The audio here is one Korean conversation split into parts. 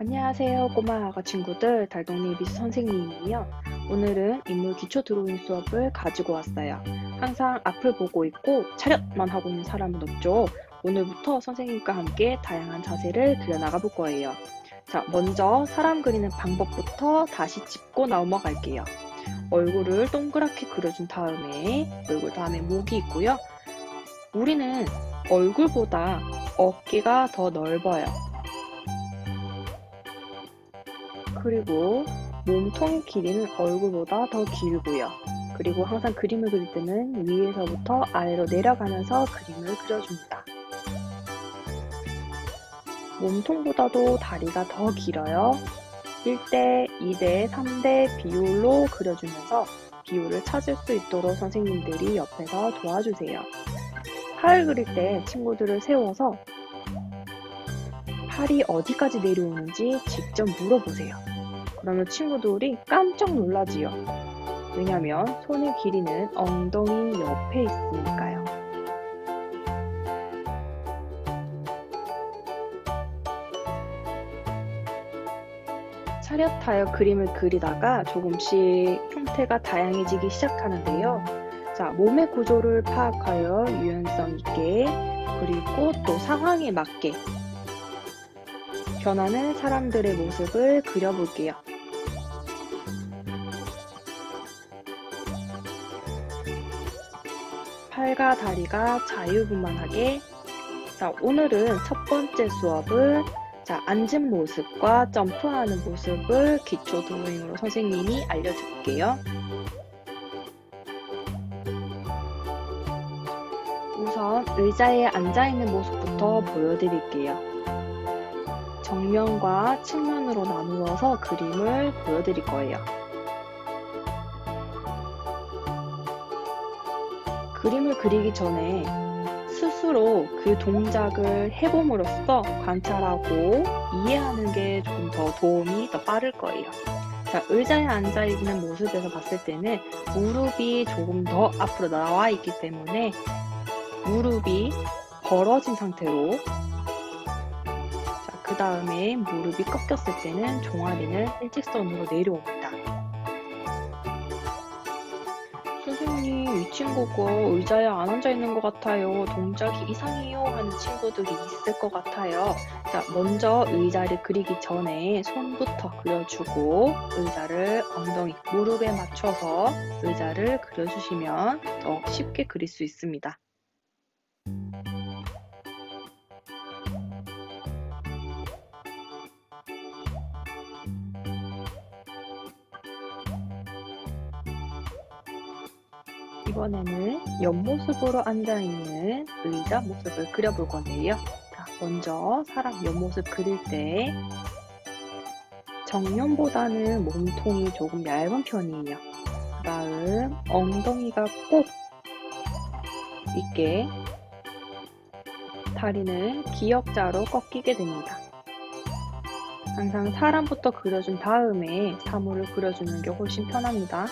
안녕하세요, 꼬마 아가 친구들. 달동네 미스 선생님이에요. 오늘은 인물 기초 드로잉 수업을 가지고 왔어요. 항상 앞을 보고 있고 차렷만 하고 있는 사람은 없죠. 오늘부터 선생님과 함께 다양한 자세를 그려나가 볼 거예요. 자, 먼저 사람 그리는 방법부터 다시 짚고 넘어갈게요. 얼굴을 동그랗게 그려준 다음에 얼굴 다음에 목이 있고요. 우리는 얼굴보다 어깨가 더 넓어요. 그리고 몸통 길이는 얼굴보다 더 길고요. 그리고 항상 그림을 그릴 때는 위에서부터 아래로 내려가면서 그림을 그려줍니다. 몸통보다도 다리가 더 길어요. 1대, 2대, 3대 비율로 그려주면서 비율을 찾을 수 있도록 선생님들이 옆에서 도와주세요. 팔을 그릴 때 친구들을 세워서 팔이 어디까지 내려오는지 직접 물어보세요. 그러면 친구들이 깜짝 놀라지요. 왜냐면 손의 길이는 엉덩이 옆에 있으니까요. 차렷하여 그림을 그리다가 조금씩 형태가 다양해지기 시작하는데요. 자, 몸의 구조를 파악하여 유연성 있게 그리고 또 상황에 맞게 변하는 사람들의 모습을 그려볼게요. 팔과 다리가 자유분만하게 자, 오늘은 첫 번째 수업을 자, 앉은 모습과 점프하는 모습을 기초 드로잉으로 선생님이 알려줄게요. 우선 의자에 앉아있는 모습부터 보여드릴게요. 정면과 측면으로 나누어서 그림을 보여드릴 거예요. 그림을 그리기 전에 스스로 그 동작을 해봄으로써 관찰하고 이해하는 게 조금 더 도움이 더 빠를 거예요. 자, 의자에 앉아 있는 모습에서 봤을 때는 무릎이 조금 더 앞으로 나와 있기 때문에 무릎이 벌어진 상태로 다음에 무릎이 꺾였을 때는 종아리는 일직선으로 내려옵니다. 선생님, 이 친구가 의자에 안 앉아 있는 것 같아요. 동작이 이상해요. 하는 친구들이 있을 것 같아요. 자, 먼저 의자를 그리기 전에 손부터 그려주고 의자를 엉덩이, 무릎에 맞춰서 의자를 그려주시면 더 쉽게 그릴 수 있습니다. 이번에는 옆모습으로 앉아있는 의자 모습을 그려볼 건데요. 자, 먼저 사람 옆모습 그릴 때 정면보다는 몸통이 조금 얇은 편이에요. 그 다음 엉덩이가 꼭 있게 다리는 기역자로 꺾이게 됩니다. 항상 사람부터 그려준 다음에 사물을 그려주는 게 훨씬 편합니다.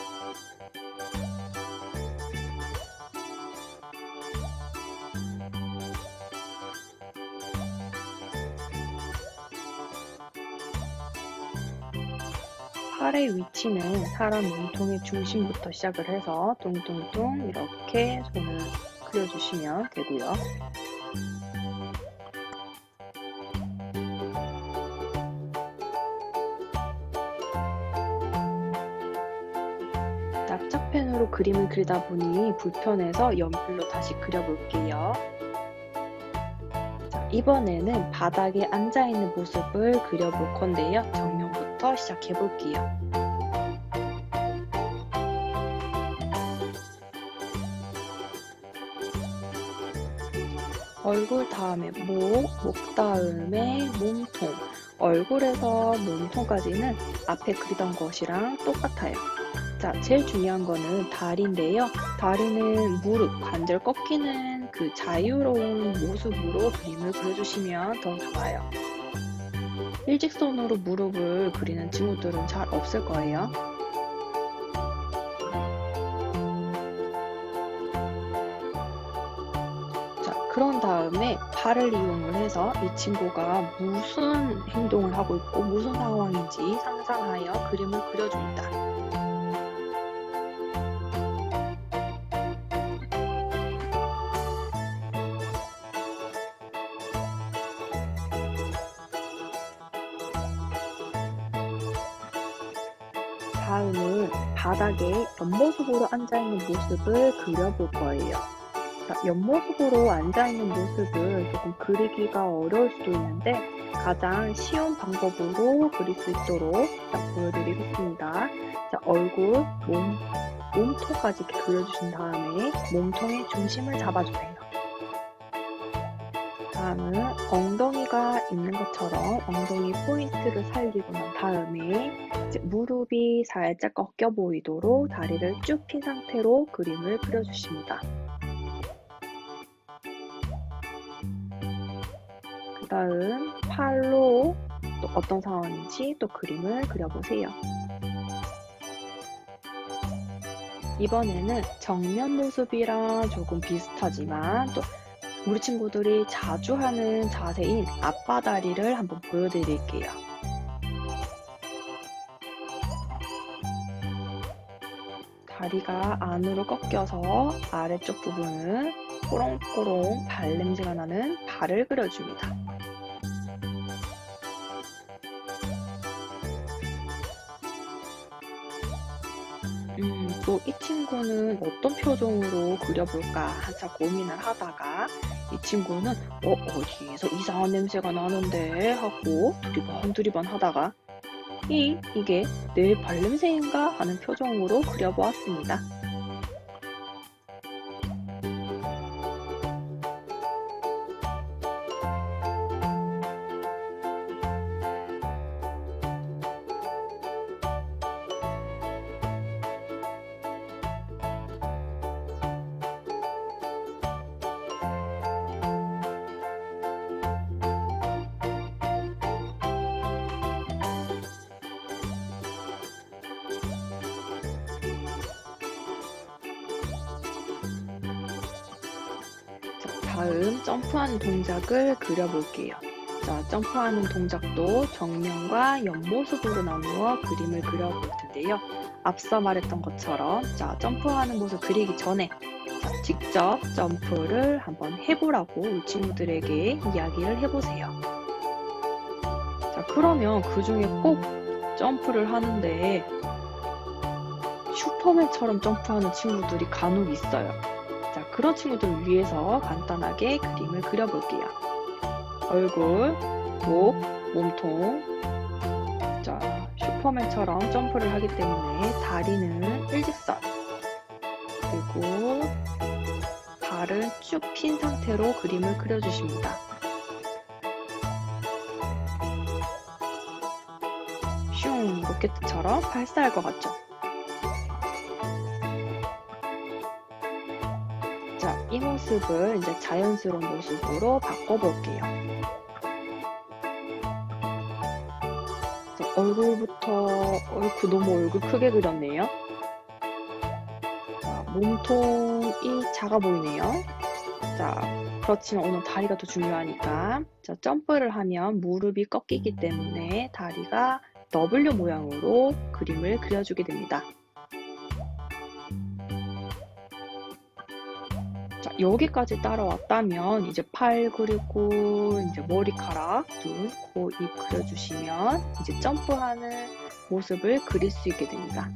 팔의 위치는 사람 몸통의 중심부터 시작을 해서 뚱뚱뚱 이렇게 손을 그려주시면 되고요. 납작펜으로 그림을 그리다 보니 불편해서 연필로 다시 그려볼게요. 자, 이번에는 바닥에 앉아있는 모습을 그려볼 건데요. 정면부터 시작해 볼게요. 얼굴 다음에 목, 목 다음에 몸통. 얼굴에서 몸통까지는 앞에 그리던 것이랑 똑같아요. 자, 제일 중요한 거는 다리인데요. 다리는 무릎, 관절 꺾이는 그 자유로운 모습으로 그림을 그려주시면 더 좋아요. 일직선으로 무릎을 그리는 친구들은 잘 없을 거예요. 그런 다음 다음에 팔을 이용을 해서 이 친구가 무슨 행동을 하고 있고 무슨 상황인지 상상하여 그림을 그려줍니다. 다음은 바닥에 옆모습으로 앉아있는 모습을 그려볼 거예요. 자, 옆모습으로 앉아있는 모습을 조금 그리기가 어려울 수도 있는데 가장 쉬운 방법으로 그릴 수 있도록 자, 보여드리겠습니다. 자, 얼굴, 몸, 몸통까지 이렇게 그려주신 다음에 몸통의 중심을 잡아주세요. 다음은 엉덩이가 있는 것처럼 엉덩이 포인트를 살리고 난 다음에 무릎이 살짝 꺾여 보이도록 다리를 쭉 핀 상태로 그림을 그려주십니다. 다음 팔로 또 어떤 상황인지 또 그림을 그려보세요. 이번에는 정면 모습이랑 조금 비슷하지만 또 우리 친구들이 자주 하는 자세인 앞바다리를 한번 보여드릴게요. 다리가 안으로 꺾여서 아래쪽 부분은 꼬롱꼬롱 발냄새가 나는 발을 그려줍니다. 음, 또 이 친구는 어떤 표정으로 그려볼까 한참 고민을 하다가 이 친구는 어, 어디에서 이상한 냄새가 나는데 하고 두리번 두리번 하다가 이, 이게 내 발냄새인가 하는 표정으로 그려보았습니다. 다음 점프하는 동작을 그려볼게요. 자, 점프하는 동작도 정면과 옆모습으로 나누어 그림을 그려볼 텐데요. 앞서 말했던 것처럼 자, 점프하는 모습 그리기 전에 자, 직접 점프를 한번 해보라고 우리 친구들에게 이야기를 해보세요. 자, 그러면 그 중에 꼭 점프를 하는데 슈퍼맨처럼 점프하는 친구들이 간혹 있어요. 자, 그런 친구들을 위해서 간단하게 그림을 그려볼게요. 얼굴, 목, 몸통. 자, 슈퍼맨처럼 점프를 하기 때문에 다리는 일직선. 그리고 발은 쭉 핀 상태로 그림을 그려주십니다. 슝, 로켓처럼 발사할 것 같죠? 이 모습을 이제 자연스러운 모습으로 바꿔볼게요. 자, 얼굴부터, 어이쿠, 너무 얼굴 크게 그렸네요. 자, 몸통이 작아 보이네요. 자, 그렇지만 오늘 다리가 더 중요하니까. 자, 점프를 하면 무릎이 꺾이기 때문에 다리가 W 모양으로 그림을 그려주게 됩니다. 여기까지 따라왔다면 이제 팔 그리고 이제 머리카락, 눈, 코, 입 그려주시면 이제 점프하는 모습을 그릴 수 있게 됩니다.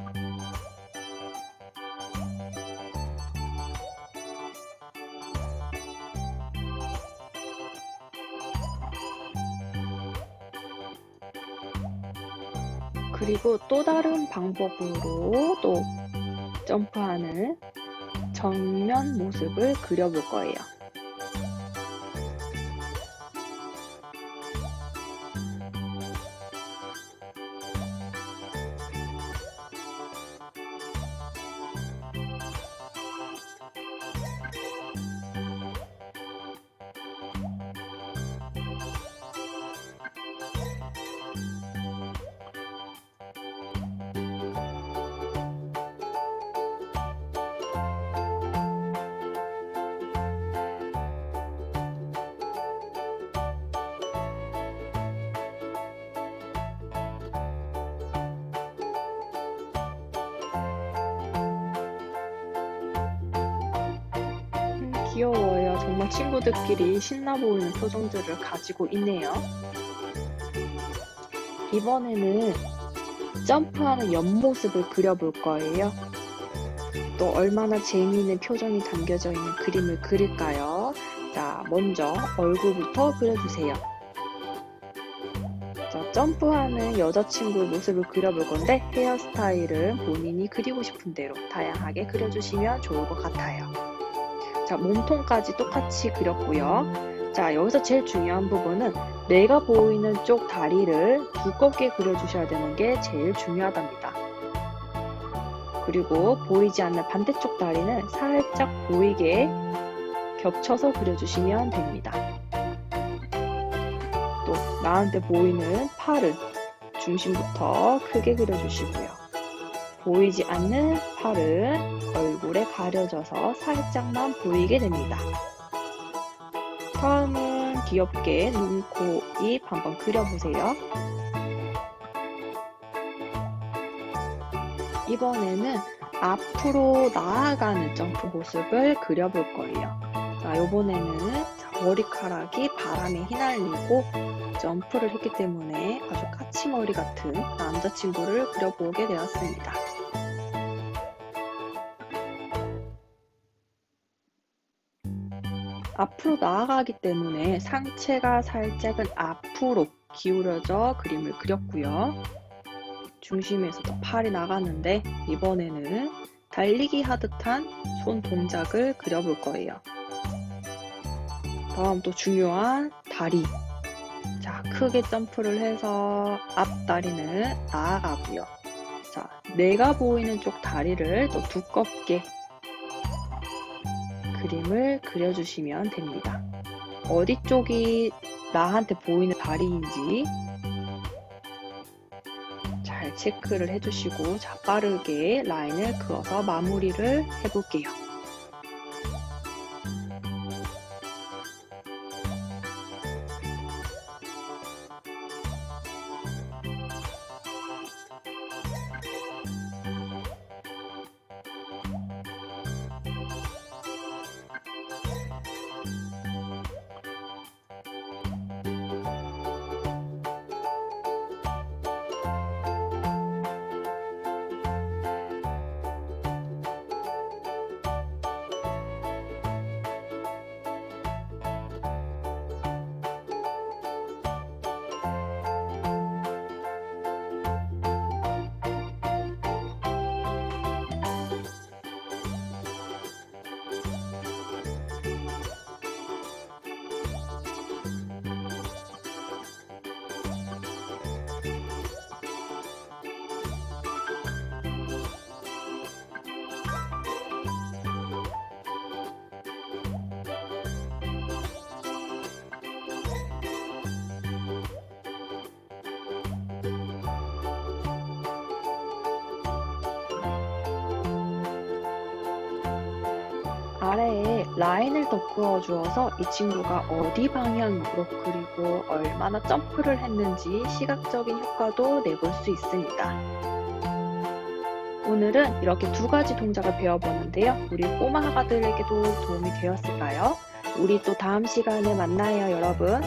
그리고 또 다른 방법으로 또 점프하는 정면 모습을 그려볼 거예요. 친구들끼리 신나 보이는 표정들을 가지고 있네요. 이번에는 점프하는 옆모습을 그려볼 거예요. 또 얼마나 재미있는 표정이 담겨져 있는 그림을 그릴까요? 자, 먼저 얼굴부터 그려주세요. 자, 점프하는 여자친구의 모습을 그려볼 건데 헤어스타일은 본인이 그리고 싶은 대로 다양하게 그려주시면 좋을 것 같아요. 자, 몸통까지 똑같이 그렸고요. 자, 여기서 제일 중요한 부분은 내가 보이는 쪽 다리를 두껍게 그려주셔야 되는 게 제일 중요하답니다. 그리고 보이지 않는 반대쪽 다리는 살짝 보이게 겹쳐서 그려주시면 됩니다. 또 나한테 보이는 팔을 중심부터 크게 그려주시고요. 보이지 않는 팔은 얼굴에 가려져서 살짝만 보이게 됩니다. 다음은 귀엽게 눈, 코, 입 한번 그려보세요. 이번에는 앞으로 나아가는 점프 모습을 그려볼 거예요. 자, 이번에는 자, 머리카락이 바람에 휘날리고 점프를 했기 때문에 아주 까치머리 같은 남자친구를 그려보게 되었습니다. 앞으로 나아가기 때문에 상체가 살짝은 앞으로 기울어져 그림을 그렸고요. 중심에서도 팔이 나가는데 이번에는 달리기 하듯한 손 동작을 그려볼 거예요. 다음 또 중요한 다리. 자, 크게 점프를 해서 앞다리는 나아가고요. 자, 내가 보이는 쪽 다리를 또 두껍게 그림을 그려주시면 됩니다. 어디 쪽이 나한테 보이는 다리인지 잘 체크를 해주시고 자 빠르게 라인을 그어서 마무리를 해볼게요. 아래에 라인을 더 그어 주어서 이 친구가 어디 방향으로 그리고 얼마나 점프를 했는지 시각적인 효과도 내볼 수 있습니다. 오늘은 이렇게 두 가지 동작을 배워보는데요. 우리 꼬마 아가들에게도 도움이 되었을까요? 우리 또 다음 시간에 만나요, 여러분.